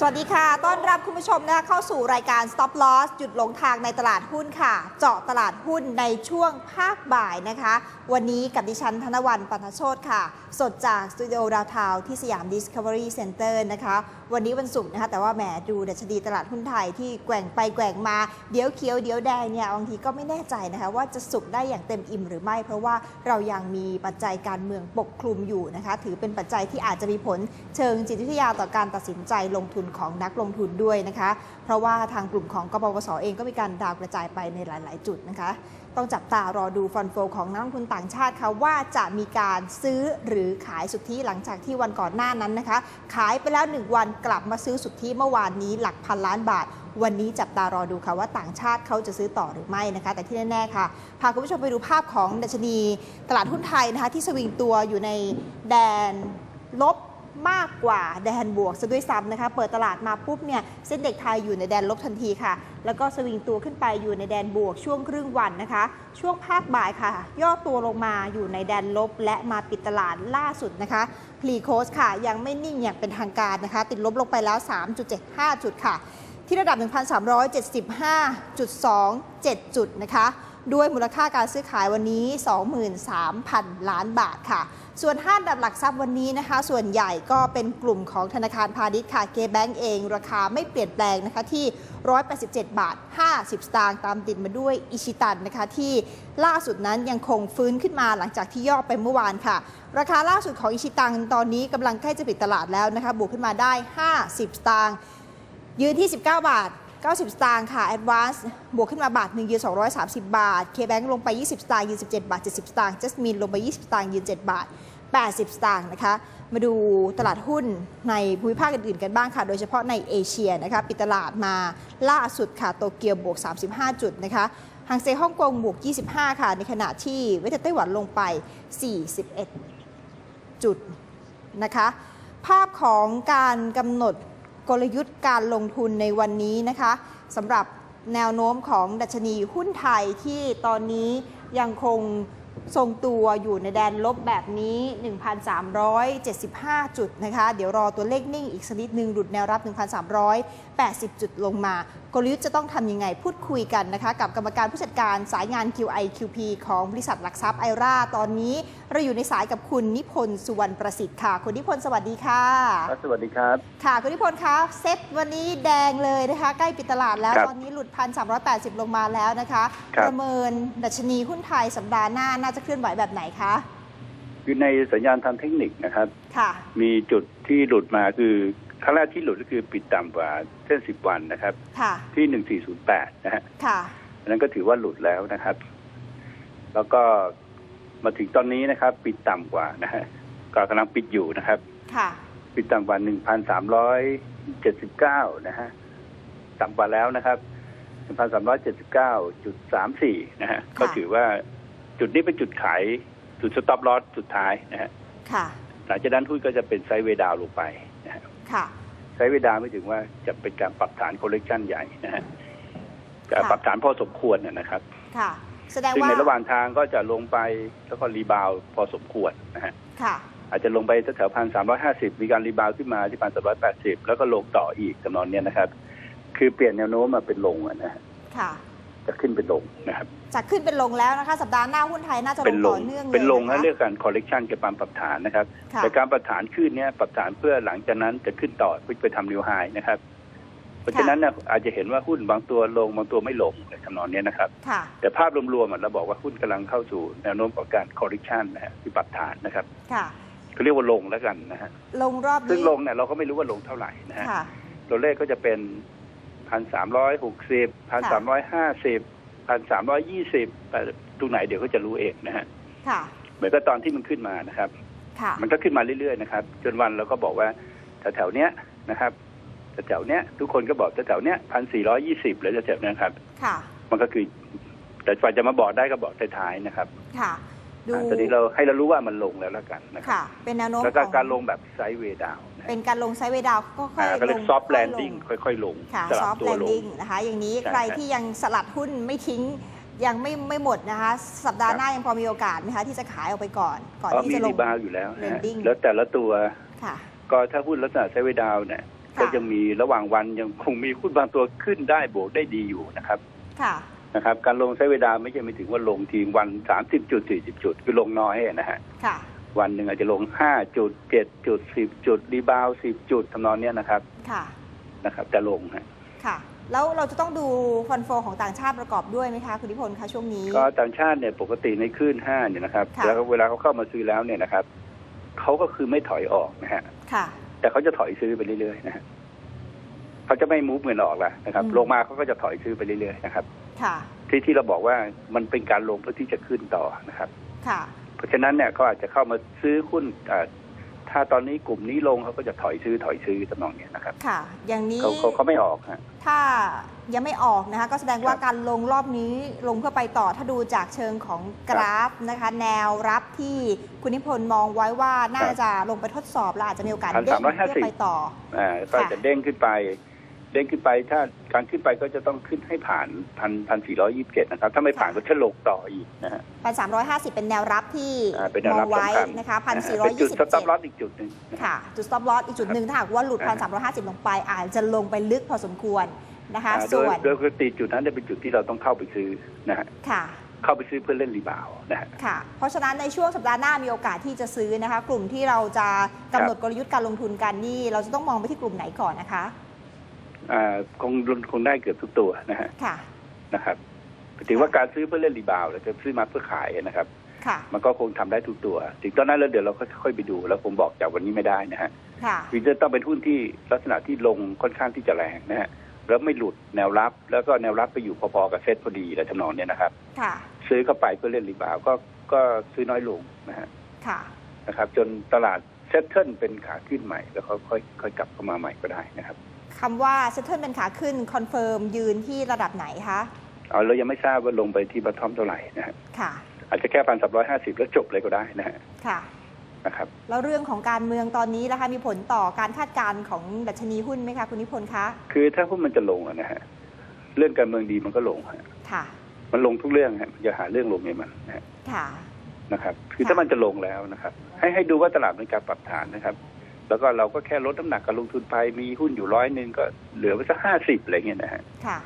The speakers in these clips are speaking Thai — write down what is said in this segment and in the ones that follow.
สวัสดีค่ะ ต้อนรับคุณผู้ชมนะคะเข้าสู่รายการ Stop Loss หยุดหลงทางในตลาดหุ้นค่ะ เจาะตลาดหุ้นในช่วงภาคบ่ายนะคะ วันนี้กับดิฉันธนวันปันโชตค่ะ สดจากสตูดิโอดาวทาวที่สยาม Discovery Center นะคะ วันนี้วันศุกร์นะคะแต่ว่าแหมดูดัชนีตลาดหุ้นไทยที่แกว่งไปแกว่งมาเดี๋ยวเขียวเดี๋ยวแดงเนี่ยบางทีก็ไม่แน่ใจนะคะว่าจะสุกได้อย่างเต็มอิ่มหรือไม่ เพราะว่าเรายังมีปัจจัยการเมืองปกคลุมอยู่นะคะถือเป็นปัจจัยที่อาจจะมีผลเชิงจิตวิทยาต่อการตัดสินใจลงทุนของนักลงทุนด้วยนะคะ เพราะว่าทางกลุ่มของกปปสเองก็มีการดาวกระจายไปในหลาย ๆ จุดนะคะ ต้องจับตารอดูฟันโฟของนักลงทุนต่างชาติค่ะว่าจะมีการซื้อหรือขายสุทธิหลังจากที่วันก่อนหน้านั้นนะคะ ขายไปแล้ว 1 วันกลับมาซื้อสุทธิเมื่อวานนี้หลักพันล้านบาท วันนี้จับตารอดูค่ะว่าต่างชาติเขาจะซื้อต่อหรือไม่นะคะ แต่ที่แน่ๆค่ะ พาคุณผู้ชมไปดูภาพของดัชนี ตลาดหุ้นไทยนะคะที่สวิงตัวอยู่ในแดนลบ มากกว่าแดนบวกซะด้วยซ้ำนะคะ เปิดตลาดมาปุ๊บเนี่ยเส้นเด็กไทยอยู่ในแดนลบทันทีค่ะ แล้วก็สวิงตัวขึ้นไปอยู่ในแดนบวกช่วงครึ่งวันนะคะ ช่วงภาคบ่ายค่ะ ย่อตัวลงมาอยู่ในแดนลบและมาปิดตลาดล่าสุดนะคะพลีโคสค่ะยังไม่นิ่งอย่างเป็นทางการนะคะ ติดลบลงไปแล้ว 3.75 จุดค่ะ ที่ระดับ 1,375.27 จุดนะคะ ด้วยมูลค่าการซื้อขายวันนี้ 23,000 ล้านบาทค่ะ ส่วนห้าดับหลักทรัพย์วันนี้นะคะ ส่วนใหญ่ก็เป็นกลุ่มของธนาคารพาณิชย์ค่ะเกแบงก์เอง ราคาไม่เปลี่ยนแปลงนะคะที่ 187 บาท 50 สตางค์ตามติดมาด้วยอิชิตันนะคะที่ล่าสุดนั้นยังคงฟื้นขึ้นมาหลังจากที่ย่อไปเมื่อวานค่ะ ราคาล่าสุดของอิชิตันตอนนี้กำลังใกล้จะปิดตลาดแล้วนะคะบวกขึ้นมาได้ 50 สตางค์ยืนที่ 19 บาท90 สตางค์ค่ะ Advance บวกขึ้นมาบาทหนึ่งยืน 230 บาท K-Bank ลงไป 20 สตางค์ยืน 17 บาท 70 สตางค์ Jasmine ลงไป 20 สตางค์ยืน 7 บาท 80 สตางค์นะคะ มาดูตลาดหุ้นในภูมิภาคอื่นๆกันบ้างค่ะ โดยเฉพาะในเอเชียนะคะ ปิดตลาดมาล่าสุดค่ะ โตเกียวบวก 35 จุดนะคะหางเซฮ่องกงบวก 25 ค่ะ ในขณะที่เวทไต้หวันลงไป 41 จุดนะคะ ภาพของการกำหนดกลยุทธ์การลงทุนในวันนี้นะคะสำหรับแนวโน้มของดัชนีหุ้นไทยที่ตอนนี้ยังคง ทรงตัวอยู่ในแดนลบแบบนี้ 1,375 จุดนะคะ เดี๋ยวรอตัวเลขนิ่งอีกสักนิดนึงหลุดแนวรับ 1,380 จุดลงมากลยุทธ์จะต้องทำยังไงพูดคุยกันนะคะ กับกรรมการผู้จัดการสายงาน QI QP ของบริษัทหลักทรัพย์ไอราตอนนี้เราอยู่ในสายกับคุณนิพนธ์สุวรรณประสิทธิ์ค่ะ คุณนิพนธ์สวัสดีค่ะ ครับสวัสดีครับ ค่ะ คุณนิพนธ์คะเซ็ตวันนี้แดงเลยนะคะ ใกล้ปิดตลาดแล้วครับตอนนี้หลุดพันสามลงมาแล้วนะคะครับประเมินดัชนีหุ้นไทยสัปดาห์หน้าน่าจะเคลื่อนไหวแบบไหนคะคือในสัญญาณทางเทคนิคนะครับค่ะมีจุดที่หลุดมาคือ ครั้งแรกที่หลุดก็คือปิดต่ำกว่าเส้น10วันนะครับ ค่ะ ที่1408นะฮะค่ะอันนั้นก็ถือว่าหลุดแล้วนะครับ แล้วก็มาถึงตอนนี้นะครับ ปิดต่ำกว่านะฮะก็กำลังปิดอยู่นะครับ ค่ะ ปิดต่ำกว่า1,379นะฮะต่ำกว่าแล้วนะครับ1,379.34นะฮะก็ถือว่าจุดนี้เป็นจุดขายจุดสต็อปลอสสุดท้ายนะฮะค่ะ หลังจากนั้นหุ้นก็จะเป็นไซด์เวย์ดาวน์ลงไปนะฮะ ค่ะไซด์เวย์ดาวน์ไม่ถึงว่าจะเป็นการปรับฐานคอลเลกชันใหญ่นะฮะจะค่ะปรับฐานพอสมควรนะนะครับ ค่ะ แสดงซึ่งว่าในระหว่างทางก็จะลงไปแล้วก็รีบาวด์พอสมควรนะฮะค่ะ อาจจะลงไปแถวพันสามร้อยห้าสิบมีการรีบาวด์ขึ้นมาที่พันสามร้อยแปดสิบแล้วก็ลงต่ออีกจำนวนเนี้ยนะครับ คือเปลี่ยนแนวโน้มมาเป็นลงอะนะฮะค่ะ จะขึ้นเป็นลงนะครับจากขึ้นเป็นลงแล้วนะคะ สัปดาห์หน้าหุ้นไทยน่าจะลเป็นงลต่องเนื่องเลยเป็นลงนะนะคะเรื่องการคอลเลกชันกับการปรับฐานนะครับค่ะแต่การปรับฐานขึ้นเนี่ยปรับฐานเพื่อหลังจากนั้นจะขึ้นต่อเพื่อไปทำนิวไฮนะครับ เพราะฉะนั้นเนี่ยอาจจะเห็นว่าหุ้นบางตัวลงบางตัวไม่ลงในทำนองเนี้ยนะครับค่ะแต่ภาพรวมๆอะเราบอกว่าหุ้นกำลังเข้าสู่แนวโน้มของการคอร์ริชันนะฮะคือปรับฐานนะครับค่ะเขาเรียกว่าลงแล้วกันนะฮะลงรอบซึ่งนี้ลงเนี่ยเราก็ไม่รู้ว่าลงเท่าไหร่นะฮะค่ะตัวเลขก็จะเป็น พันสามร้อยหกสิบพันสามร้อยห้าสิบพันสามร้อยยี่สิบแต่ตรงไหนเดี๋ยวก็จะรู้เองนะฮะค่ะเหมือนกับตอนที่มันขึ้นมานะครับค่ะมันก็ขึ้นมาเรื่อยๆนะครับ จนวันเราก็บอกว่าแถวๆเนี้ยนะครับแถวๆเนี้ยทุกคนก็บอกแถวๆเนี้ยพันสี่ร้อยี่สิบหรือแถวๆเนี้ยครับค่ะมันก็คือ แต่กว่าจะมาบอกได้ก็บอกท้ายๆนะครับ ค่ะดูอ่าตอนนี้เราให้เรารู้ว่ามันลงแล้วแล้วกันนะครับค่ะเป็นแนวโน้มแล้วก็ของการลงแบบไซด์เวย์ดาว เป็นการลงไซด์เวย์ดาวน์ก็ค่อยก็เรียลกงซอฟต์แลนค่อยดิ้งลค่อยๆ ลงค่ะสซลัอบฟต์ตัแลวนลงดิ้งนะคะอย่างนี้ใช่ใครครับที่ยังสลัดหุ้นไม่ทิ้งยังไม่ไม่หมดนะคะ สัปดาครัห์บหน้ายังพอมีโอกาสไหมคะที่จะขายออกไปก่อน ก่อนอ๋อที่มีจะลรีงบาวด์อยู่แล้วนะฮะ Landing แล้วแต่ละตัวค่ะก็ถ้าหุ้นลักษณะไซด์เวย์ดาวน์เนี่ยก็ยังมีระหว่างวันยังคงมีหุ้นบางตัวขึ้นได้บวกได้ดีอยู่นะครับค่ะนะครับการลงใช้เวลาไม่ใช่ไม่ถึงว่าลงทีวันสามสิบจุดสี่สิบจุดคือลงน้อยนะฮะค่ะ วันหนึ่งอาจจะลงห้าจุดเจ็ดจุดสิบจุดรีบาวสิบจุดทำนองเนี้ยนะครับค่ะนะครับ จะลงฮะค่ะ แล้วเราจะต้องดูฟันโฟของต่างชาติประกอบด้วยไหมคะคุณนิพนธ์คะช่วงนี้ ก็ต่างชาติเนี่ยปกติในคลื่นห้าเนี่ยนะครับ ค่ะ แล้วเวลาเขาเข้ามาซื้อแล้วเนี่ยนะครับเขาก็คือไม่ถอยออกนะฮะ ค่ะ แต่เขาจะถอยซื้อไปเรื่อยๆนะฮะเขาจะไม่มูฟเงินออกแล้วนะครับ อืม ลงมาเขาก็จะถอยซื้อไปเรื่อยๆนะครับ ค่ะ ที่ที่เราบอกว่ามันเป็นการลงเพื่อที่จะขึ้นต่อนะครับ ค่ะ เพราะฉะนั้นเนี่ยเขาอาจจะเข้ามาซื้อหุ้นอ่าถ้าตอนนี้กลุ่มนี้ลงเขาก็จะถอยซื้อถอยซื้อตำนองเนี้ยนะครับ ค่ะ อย่างนี้เขาเขาเขาไม่ออกฮะถ้ายังไม่ออกนะคะ ก็แสดงว่าครับการลงรอบนี้ลงเพื่อไปต่อถ้าดูจากเชิงของกราฟนะคะ แนวรับที่คุณนิพนธ์มองไว้ว่าน่าจะลงไปทดสอบและอาจจะมีโอกาสพันเด้สางมร้อยห้าเพื่สิอบไปต่ออ่าก็ค่ะจะเด้งขึ้นไป เด้งขึ้นไปถ้าการขึ้นไปก็จะต้องขึ้นให้ผ่านพันพันสี่ร้อยยี่สิบเจ็ดนะครับ ถ้าไม่ผ่านก็จะลงต่ออีกนะฮะพันสามร้อยห้าสิบเป็นแนวรับที่อ่าเป็นแนวมอรังบไว้สำคัญนะคะพันนะสี่ฮะร้อยเป็นจุยี่ดสิบสต็อเจ็ปดลอสอีกจุดหนึ่งนะฮะค่ะ จุด stop loss อีกจุดหนึ่งถ้าหากว่าหลุดพันสามร้อยห้าสิบลงไป อาจจะลงไปลึกพอสมควรนะคะอ่าโดส่ยวนโดยปกติจุดนั้นจะเป็นจุดที่เราต้องเข้าไปซื้อนะฮะค่ะเข้าไปซื้อเพื่อเล่นรีบาวด์นะฮะค่ะ เพราะฉะนั้นในช่วงสัปดาห์หน้ามีโอกาสที่จะซื้อนะคะ กลุ่มที่เราจะกำหนดกลยุทธ์การลงทุนกันนี่ เราจะต้องมองไปที่กลุ่มไหนก่อนนะคะอ่า คงคงได้เกือบทุกตัวนะฮะค่ะนะครับถือว่าการซื้อเพื่อเล่นรีบาวด์หรือจะซื้อมาเพื่อขายนะครับค่ะมันก็คงทำได้ทุกตัว ถึงตอนนั้นแล้วเดี๋ยวเราค่อยๆไปดู แล้วผมบอกจากวันนี้ไม่ได้นะฮะค่ะวินเตอร์ต้องเป็นหุ้นที่ลักษณะที่ลงค่อนข้างที่จะแรงนะฮะแล้วไม่หลุดแนวรับ แล้วก็แนวรับไปอยู่พอๆกับเซ็ตพอดีอะไรทำนองเนี้ยนะครับค่ะซื้อเข้าไปเพื่อเล่นรีบาวด์ก็ก็ซื้อน้อยลงนะฮะค่ะนะครับ จนตลาดเซ็ตเทิลเป็นขาขึ้นใหม่ แล้วเขาค่อยค่อยกลับเข้ามาใหม่ก็ได้นะครับ คำว่าเซ t เทิลเป็นขาขึ้นคอนเฟิร์มยืนที่ระดับไหนคะเอาเรายังไม่ทราบว่าลงไปที่บัตทอมเท่าไหร่นะฮะค่ะ อาจจะแค่พันสามร้อยห้าสิบแล้วจบเลยก็ได้นะฮะค่ะนะครับ แล้วเรื่องของการเมืองตอนนี้นะคะ มีผลต่อการคาดการณ์ของดัชนีหุ้นไหมคะคุณนิพนธ์คะคือถ้าหุ้นมันจะลงอะนะฮะเรื่องการเมืองดีมันก็ลงฮะค่ะ มันลงทุกเรื่องฮะอย่าหาเรื่องลงในมันนะฮะค่ะ นะครับ คือค่ะถ้ามันจะลงแล้วนะครับ ให้ให้ดูว่าตลาดมีการปรับฐานนะครับ แล้วก็เราก็แค่ลดน้ำหนักการลงทุนไปมีหุ้นอยู่ร้อยหนึ่งก็เหลือไว้สักห้าสิบอะไรเงี้ยนะฮะค่ะ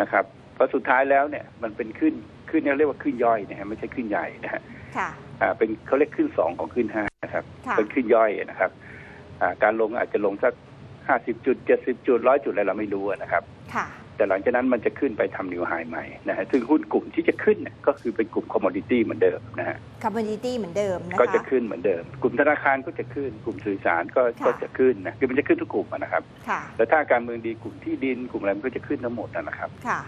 นะครับเพราะสุดท้ายแล้วเนี่ยมันเป็นขึ้นขึ้นเนี่ยเรียกว่าขึ้นย่อยนะฮะไม่ใช่ขึ้นใหญ่นะฮะค่ะอ่าเป็นเขาเรียกขึ้นสองของขึ้นห้านะครับค่ะเป็นขึ้นย่อยนะครับ อ่าการลงอาจจะลงสักห้าสิบจุดเจ็ดสิบจุดร้อยจุดอะไรเราไม่รู้อะนะครับ ค่ะ แต่หลังจากนั้นมันจะขึ้นไปทำนิวไฮใหม่นะฮะซึ่งหุ้นกลุ่มที่จะขึ้นเนี่ยก็คือเป็นกลุ่มคอมมอดิตี้เหมือนเดิมนะฮะคอมมูนิตี้เหมือนเดิมนะคะก็จะขึ้นเหมือนเดิม กลุ่มธนาคารก็จะขึ้น กลุ่มสื่อสารก็ค่ะก็จะขึ้นนะคือมันจะขึ้นทุกกลุ่มอะนะครับค่ะแล้วถ้าการเมืองดีกลุ่มที่ดินกลุ่มอะไรมันก็จะขึ้นทั้งหมดนะนะครับค่ะ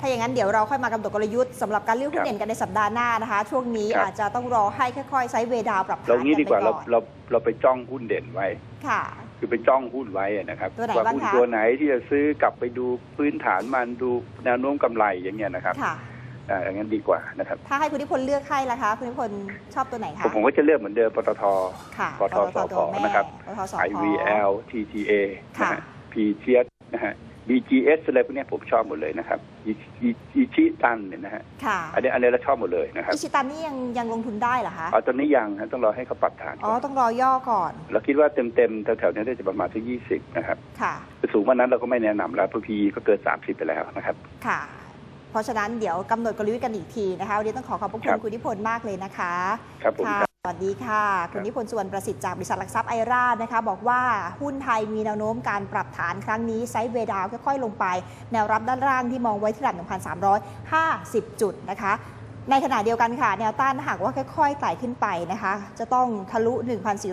ถ้าอย่างนั้นเดี๋ยวเราค่อยมากำหนดกลยุทธ์สำหรับการเลือกหุ้ครันบเด่นกันในสัปดาห์หน้านะคะ ช่วงนี้ครับอาจจะต้องรอให้ค่อยๆไซด์เวย์ดาวปรับฐานเรางี้ดีกว่าไปเราอนเราเราไปจ้องหุ้นเด่นไว้ค่ะ คือไปจ้องหุ้นไว้อะนะครับตัวไหนว่าบ้างหุ้นคะ ตัวไหนที่จะซื้อกลับไปดูพื้นฐานมันดูแนวโน้มกำไรอย่างเงี้ยนะครับค่ะ อ่าอย่างนั้นดีกว่านะครับ ถ้าให้คุณนิพนธ์เลือกให้ล่ะคะคุณนิพนธ์ชอบตัวไหนผคะมผมก็จะเลือกเหมือนเดิมปตท ค่ะปตทตัวแม่นะครับ ปตทสพ IVL TTA นะค่ะ ฮะ p g s นะฮะ BGS อะไรพวกเนี้ยผมชอบหมดเลยนะครับอิอิอิชิตันเนี่ยนะฮะค่ะอันนี้อันนี้เราชอบหมดเลยนะครับอิชิตันนี่ยังยังลงทุนได้เหรอคะเอาตอนนี้ยังฮะต้องรอให้เขาปรับฐานอ๋อก่อนต้องรอย่อก่อน เราคิดว่าเต็มเต็มๆแถวๆนี้ได้จะประมาณที่ยี่สิบนะครับค่ะแต่สูงกว่านั้นเราก็ไม่แนะนำแล้วเพราะ PE ก็เกินสามสิบไปแล้วนะครับค่ะ เพราะฉะนั้นเดี๋ยวกำหนดกลยุทธ์กันอีกทีนะคะวันนี้ต้องขอขอบพระคุครัณบคุณนิพนธ์มากเลยนะคะ ครับผมค่ะครับ สวัสดีค่ะ คุณนิพนธ์สุวรรณประสิทธิ์จากบริษัทหลักทรัพย์ไอราชนะคะ บอกว่าหุ้นไทยมีแนวโน้มการปรับฐานครั้งนี้ไซด์เวย์ดาวน์ค่อยๆ ลงไป แนวรับด้านล่างที่มองไว้ที่ระดับ1,350 จุดนะคะ ในขณะเดียวกันค่ะ แนวต้านถ้าหากว่าค่อยๆไต่ขึ้นไปนะคะ จะต้องทะลุ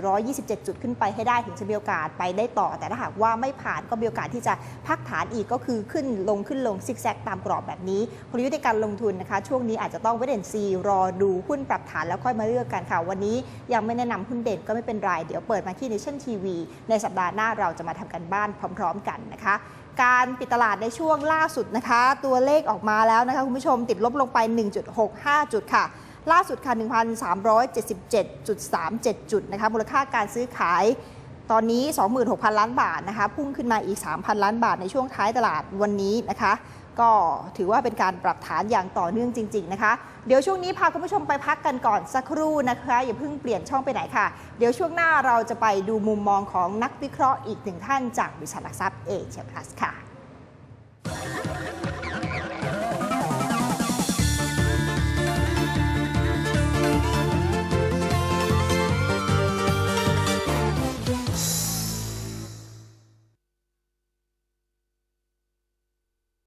1,427 จุดขึ้นไปให้ได้ถึงจะมีโอกาสไปได้ต่อ แต่ถ้าหากว่าไม่ผ่านก็มีโอกาสที่จะพักฐานอีกก็คือขึ้นลงขึ้นลงซิกแซกตามกรอบแบบนี้กลยุทธ์ในการลงทุนนะคะ ช่วงนี้อาจจะต้องเวทเดนซีรอดูหุ้นปรับฐานแล้วค่อยมาเลือกกันค่ะ วันนี้ยังไม่แนะนำหุ้นเด่นก็ไม่เป็นไรเดี๋ยวเปิดมาที่ Nation TV ในสัปดาห์หน้าเราจะมาทำกันบ้านพร้อม ๆ กันนะคะ การปิดตลาดในช่วงล่าสุดนะคะ ตัวเลขออกมาแล้วนะคะคุณผู้ชมติดลบลงไป 1.65 จุดค่ะ ล่าสุดค่ะ 1,377.37 จุดนะคะมูลค่าการซื้อขายตอนนี้ 26,000 ล้านบาทนะคะพุ่งขึ้นมาอีก 3,000 ล้านบาทในช่วงท้ายตลาดวันนี้นะคะ ก็ถือว่าเป็นการปรับฐานอย่างต่อเนื่องจริง ๆนะคะ เดี๋ยวช่วงนี้พาคุณผู้ชมไปพักกันก่อนสักครู่นะคะ อย่าเพิ่งเปลี่ยนช่องไปไหนค่ะ เดี๋ยวช่วงหน้าเราจะไปดูมุมมองของนักวิเคราะห์อีกหนึ่งท่านจากบริษัทหลักทรัพย์เอเชียพลัสค่ะ